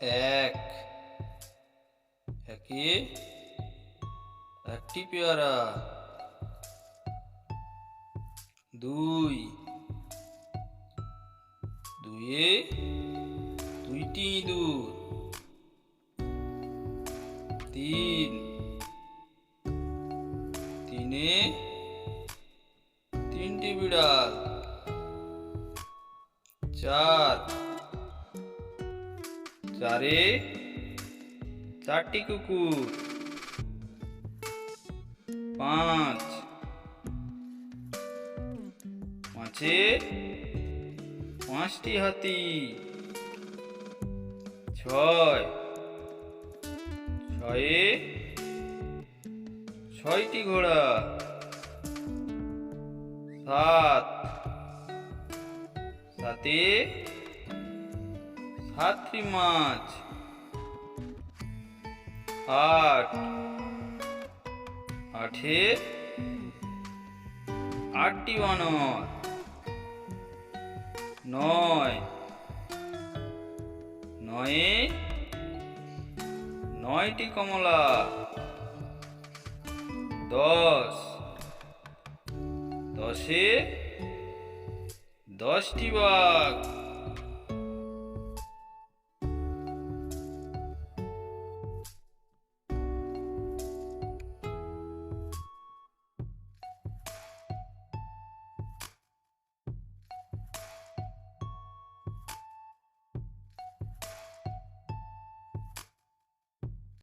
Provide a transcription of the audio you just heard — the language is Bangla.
এক। একে একটি পেয়ারা। দুই। দুয়ে দুইটি ইঁদুর। তিন। তিনে তিনটি বিড়াল। চার। চারে চারটি কুকুর। পাঁচ। পাঁচে পাঁচটি হাতি। ছয়। ছয়ে ছয়টি ঘোড়া। সাত। সাতে সাতটি মাছ। আট। আঠে আটটি বানর। নয়। নয়ে। নয়টি কমলা। দশ। দশে। দশটি বাঘ।